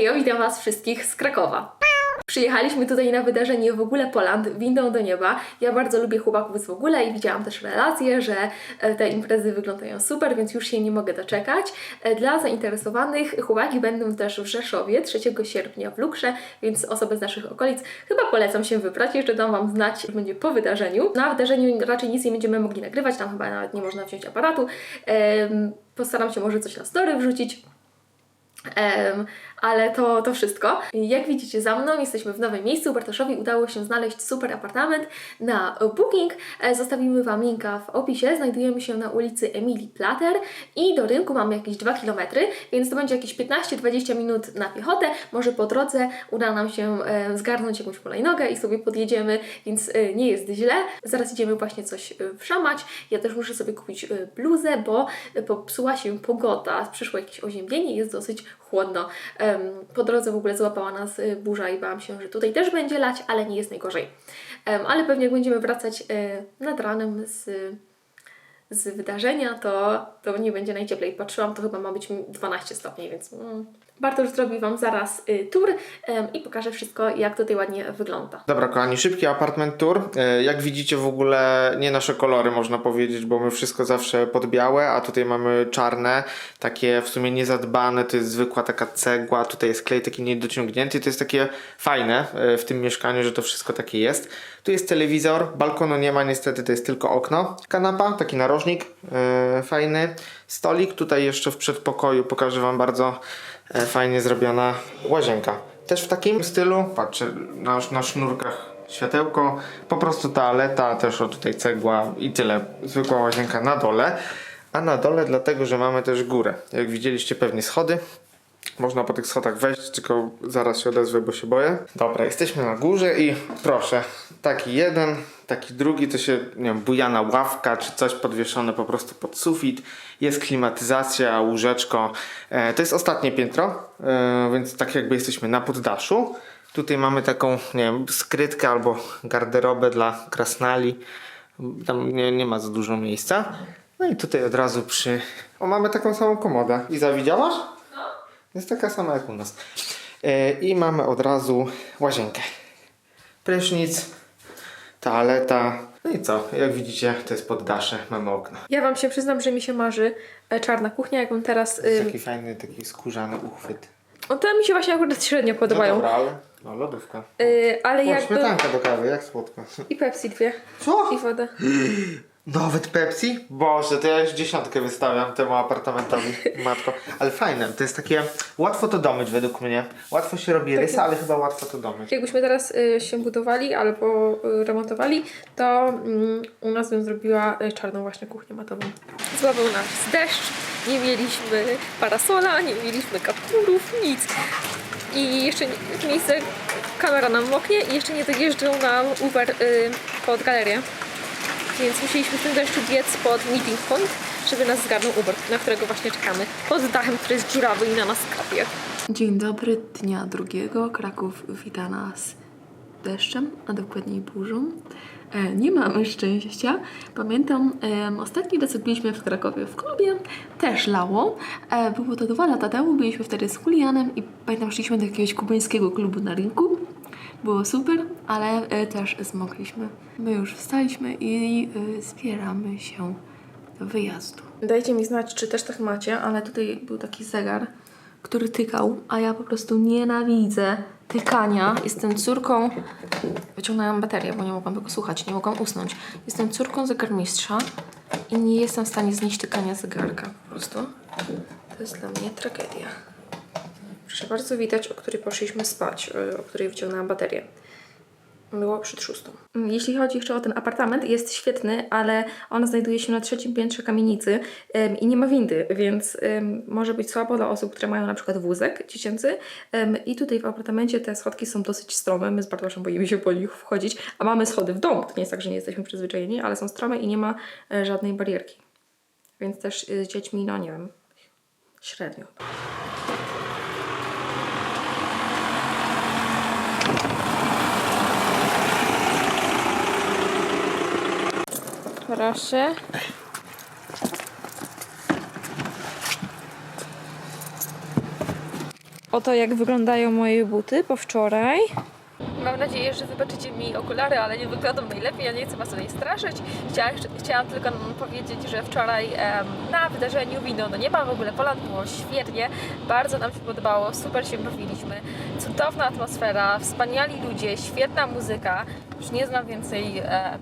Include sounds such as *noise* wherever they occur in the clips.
Hejo, witam Was wszystkich z Krakowa. Przyjechaliśmy tutaj na wydarzenie w ogóle Poland, windą do nieba. Ja bardzo lubię chłopaków w ogóle i widziałam też relacje, że e, te imprezy wyglądają super, więc już się nie mogę doczekać. E, Dla zainteresowanych chłopaki będą też w Rzeszowie 3 sierpnia w Lukrze, więc osoby z naszych okolic chyba polecam się wybrać. Jeszcze dam Wam znać, jak będzie po wydarzeniu. Na wydarzeniu raczej nic nie będziemy mogli nagrywać, tam chyba nawet nie można wziąć aparatu. Postaram się może coś na story wrzucić. Ale to, to wszystko. Jak widzicie za mną, jesteśmy w nowym miejscu. Bartoszowi udało się znaleźć super apartament na Booking. E, Zostawimy Wam linka w opisie. Znajdujemy się na ulicy Emilii Plater i do rynku mamy jakieś 2 km, więc to będzie jakieś 15-20 minut na piechotę. Może po drodze uda nam się e, zgarnąć jakąś kolejnogę i sobie podjedziemy, więc e, nie jest źle. Zaraz idziemy właśnie coś wszamać. Ja też muszę sobie kupić bluzę, bo popsuła się pogoda. Przyszło jakieś oziębienie, jest dosyć chłodno. Po drodze w ogóle złapała nas y, burza i bałam się, że tutaj też będzie lać, ale nie jest najgorzej. Ale pewnie jak będziemy wracać y, nad ranem z, z wydarzenia, to, to nie będzie najcieplej. Patrzyłam, to chyba ma być 12 stopni, więc mm, Bartosz zrobi Wam zaraz y, tour i pokaże wszystko, jak tutaj ładnie wygląda. Dobra, kochani, szybki apartment tour. E, Jak widzicie, w ogóle nie nasze kolory, można powiedzieć, bo my wszystko zawsze pod białe, a tutaj mamy czarne, takie w sumie niezadbane, to jest zwykła taka cegła, tutaj jest klej taki niedociągnięty, to jest takie fajne e, w tym mieszkaniu, że to wszystko takie jest. Tu jest telewizor, balkonu nie ma niestety, to jest tylko okno. Kanapa, taki narożnik, e, fajny. Stolik, tutaj jeszcze w przedpokoju pokażę Wam bardzo fajnie zrobiona łazienka. Też w takim stylu, patrzę na, na sznurkach światełko, po prostu toaleta, też o tutaj cegła i tyle. Zwykła łazienka na dole, a na dole dlatego, że mamy też górę. Jak widzieliście pewnie schody. Można po tych schodach wejść, tylko zaraz się odezwę, bo się boję. Dobra, jesteśmy na górze i proszę, taki jeden, taki drugi, to się, nie wiem, bujana ławka czy coś podwieszone po prostu pod sufit. Jest klimatyzacja, łóżeczko. E, to jest ostatnie piętro, e, więc tak jakby jesteśmy na poddaszu. Tutaj mamy taką, nie wiem, skrytkę albo garderobę dla krasnali. Tam nie, nie ma za dużo miejsca. No i tutaj od razu przy... O, mamy taką samą komodę. Iza, widziałaś? Jest taka sama jak u nas. E, I mamy od razu łazienkę. Prysznic, toaleta. No i co? Jak widzicie, to jest poddasze, mamy okno. Ja Wam się przyznam, że mi się marzy e, czarna kuchnia, jaką teraz... Jest taki fajny, taki skórzany uchwyt. O, te mi się właśnie akurat średnio podobają. No dobra, ale... No, lodówka. Y, ale O, jakby... śmietanka do kawy, jak słodko. I Pepsi dwie. Co? I woda. *gasps* Nawet Pepsi? Boże, to ja już dziesiątkę wystawiam temu apartamentowi, *laughs* matko. Ale fajne, to jest takie, łatwo to domyć według mnie. Łatwo się robi rysa, ale chyba łatwo to domyć. Jakbyśmy teraz y, się budowali albo y, remontowali, to mm, u nas bym zrobiła y, czarną właśnie kuchnię matową. Złapał nas deszcz, nie mieliśmy parasola, nie mieliśmy kapturów, nic. I jeszcze miejsce, kamera nam moknie i jeszcze nie dojeżdżał nam Uber y, pod galerię. Więc musieliśmy w tym deszczu biec pod meeting point, żeby nas zgarnął Uber, na którego właśnie czekamy. Pod dachem, który jest dziurawy i na nas kapie. Dzień dobry, dnia drugiego. Kraków wita nas deszczem, a dokładniej burzą. E, nie mamy szczęścia. Pamiętam, em, ostatni raz jak byliśmy w Krakowie w klubie, też lało. E, było to dwa lata temu, byliśmy wtedy z Julianem i pamiętam, szliśmy do jakiegoś kubańskiego klubu na rynku. Było super, ale e, też zmogliśmy. My już wstaliśmy i e, zbieramy się do wyjazdu. Dajcie mi znać, czy też tak macie, ale tutaj był taki zegar, który tykał, a ja po prostu nienawidzę tykania. Jestem córką. Wyciągnęłam baterię, bo nie mogłam tego słuchać, nie mogłam usnąć. Jestem córką zegarmistrza i nie jestem w stanie znieść tykania zegarka po prostu. To jest dla mnie tragedia. Proszę bardzo, widać, o której poszliśmy spać, y, o której wyciągnęłam baterię. Było przed szóstą. Jeśli chodzi jeszcze o ten apartament, jest świetny, ale on znajduje się na trzecim piętrze kamienicy i nie ma windy, więc może być słabo dla osób, które mają na przykład wózek dziecięcy. I tutaj w apartamencie te schodki są dosyć strome. My z Bartoszem boimy się po nich wchodzić, a mamy schody w domu. To nie jest tak, że nie jesteśmy przyzwyczajeni, ale są strome i nie ma e, żadnej barierki. Więc też y, z dziećmi, no nie wiem, średnio. Proszę. Oto jak wyglądają moje buty po wczoraj. Mam nadzieję, że wybaczycie mi okulary, ale nie wyglądam najlepiej. Ja nie chcę Was tutaj straszyć. Chciałam, chciałam tylko powiedzieć, że wczoraj em, na wydarzeniu Wino do Nieba w ogóle Poland było świetnie. Bardzo nam się podobało, super się bawiliśmy. Cudowna atmosfera, wspaniali ludzie, świetna muzyka. Już nie znam więcej e.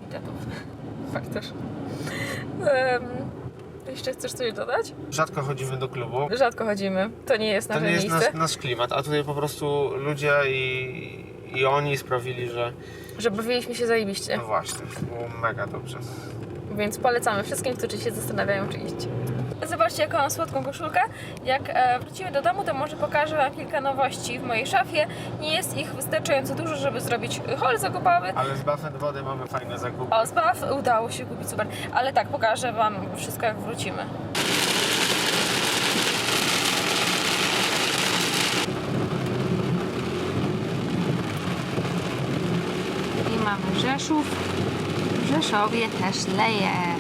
Fakt też. Em, jeszcze chcesz coś dodać? Rzadko chodzimy do klubu. Rzadko chodzimy. To nie jest To nie jest nasz, nasz klimat, a tutaj po prostu ludzie i, i oni sprawili, że Że bawiliśmy się zajebiście. no właśnie, było mega dobrze. Więc polecamy wszystkim, którzy się zastanawiają, czy iść. Zobaczcie, jaką mam słodką koszulkę. Jak e, wrócimy do domu, to może pokażę Wam kilka nowości w mojej szafie. Nie jest ich wystarczająco dużo, żeby zrobić haul zakupowy. Ale z Buff Wody mamy fajne zakupy. O, z Baw udało się kupić super. Ale tak, pokażę Wam wszystko, jak wrócimy. I mamy Rzeszów. W Rzeszowie też leje.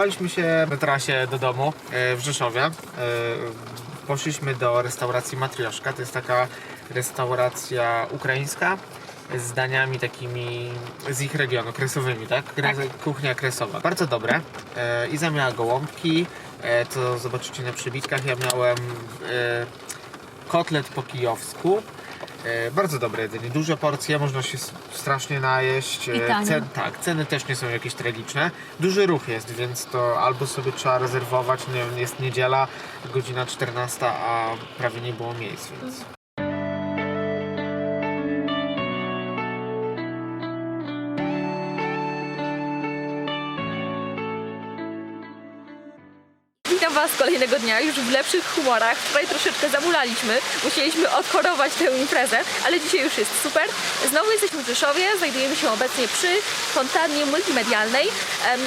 Trzymaliśmy się na trasie do domu e, w Rzeszowie. E, Poszliśmy do restauracji Matrioszka. To jest taka restauracja ukraińska z daniami takimi z ich regionu, kresowymi, tak? Kres, Kuchnia kresowa. Bardzo dobre. E, Iza miała gołąbki, to zobaczycie na przybitkach. Ja miałem kotlet po kijowsku. E, bardzo dobre jedzenie, duże porcje, można się strasznie najeść. E, I tanie. Cen, tak, ceny też nie są jakieś tragiczne. Duży ruch jest, więc to albo sobie trzeba rezerwować, nie wiem, jest niedziela, godzina 14, a prawie nie było miejsc, więc... Witam Was kolejnego dnia, już w lepszych humorach. Wczoraj troszeczkę zamulaliśmy, musieliśmy odchorować tę imprezę, ale dzisiaj już jest super. Znowu jesteśmy w Rzeszowie, znajdujemy się obecnie przy fontannie multimedialnej.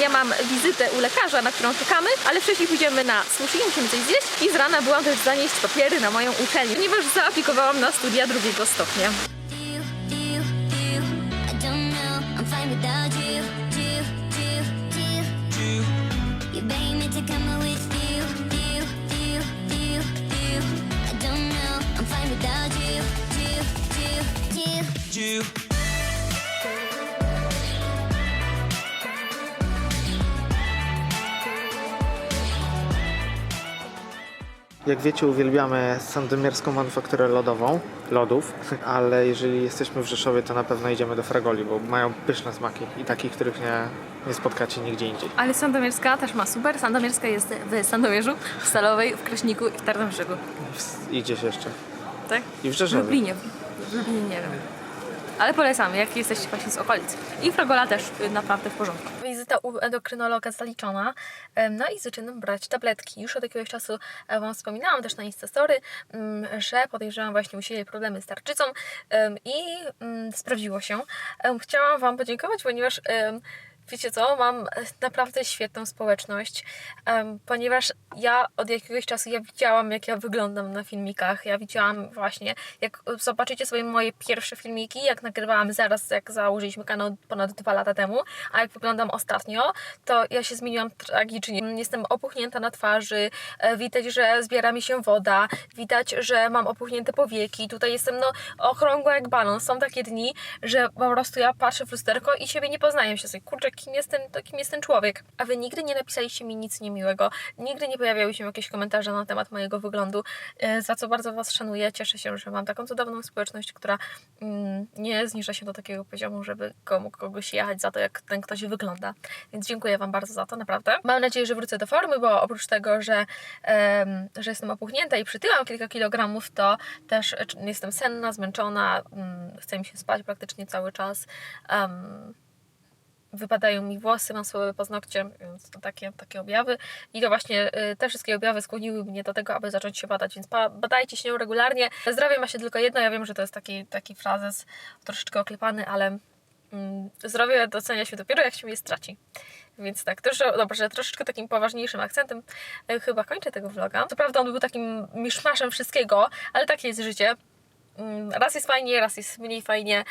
Ja mam wizytę u lekarza, na którą czekamy, ale wcześniej pójdziemy na sushi, musimy coś zjeść i z rana byłam też zanieść papiery na moją uczelnię, ponieważ zaaplikowałam na studia drugiego stopnia. Without you. Jak wiecie, uwielbiamy sandomierską manufakturę lodową, lodów, *laughs* ale jeżeli jesteśmy w Rzeszowie, to na pewno idziemy do Fragoli, bo mają pyszne smaki i takich, których nie, nie spotkacie nigdzie indziej. Ale Sandomierska też ma super. Sandomierska jest w Sandomierzu, w Stalowej, w Kraśniku i w Tarnobrzegu. I gdzieś jeszcze. Tak? I w W Rzeszowie. Lublinie. W Lublinie nie wiem. Ale polecamy, jak jesteście właśnie z okolic. I Fragola też y, naprawdę w porządku. Wizyta u endokrynologa zaliczona. Em, No i zaczynam brać tabletki. Już od jakiegoś czasu e, Wam wspominałam też na Instastory, mm, że podejrzewam właśnie u siebie problemy z tarczycą em, i mm, sprawdziło się. Em, Chciałam Wam podziękować, ponieważ em, Wiecie co, mam naprawdę świetną społeczność, ponieważ ja od jakiegoś czasu ja widziałam, jak ja wyglądam na filmikach. Ja widziałam właśnie, jak zobaczycie sobie moje pierwsze filmiki, jak nagrywałam zaraz, jak założyliśmy kanał ponad dwa lata temu, a jak wyglądam ostatnio, to ja się zmieniłam tragicznie. Jestem opuchnięta na twarzy, e, widać, że zbiera mi się woda, widać, że mam opuchnięte powieki. Tutaj jestem no okrągła jak balon. Są takie dni, że po prostu ja patrzę w lusterko i siebie nie poznaję się sobie. Kurczę, kim jest ten, to kim człowiek? A wy nigdy nie napisaliście mi nic niemiłego, nigdy nie pojawiały się jakieś komentarze na temat mojego wyglądu, e, za co bardzo was szanuję. Cieszę się, że mam taką cudowną społeczność, która mm, nie zniża się do takiego poziomu, żeby komu, kogoś jechać za to, jak ten ktoś wygląda. Więc dziękuję wam bardzo za to, naprawdę. Mam nadzieję, że wrócę do formy, bo oprócz tego, że, że jestem opuchnięta i przytyłam kilka kilogramów, to też e, jestem senna, zmęczona, mm, chce mi się spać praktycznie cały czas. Em, wypadają mi włosy, mam słabe paznokcie, więc to takie, takie objawy. I to właśnie y, te wszystkie objawy skłoniły mnie do tego, aby zacząć się badać, więc badajcie się regularnie. Zdrowie ma się tylko jedno, ja wiem, że to jest taki, taki frazes troszeczkę oklepany, ale mm, zdrowie docenia się dopiero jak się je straci. Więc tak, trosze, dobrze, troszeczkę takim poważniejszym akcentem e, chyba kończę tego vloga. Co prawda on był takim miszmaszem wszystkiego, ale takie jest życie. Mm, Raz jest fajnie, raz jest mniej fajnie.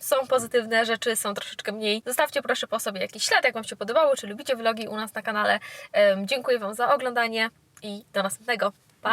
Są pozytywne rzeczy, są troszeczkę mniej. Zostawcie proszę po sobie jakiś ślad, jak Wam się podobało, czy lubicie vlogi u nas na kanale. Dziękuję Wam za oglądanie i do następnego. Pa!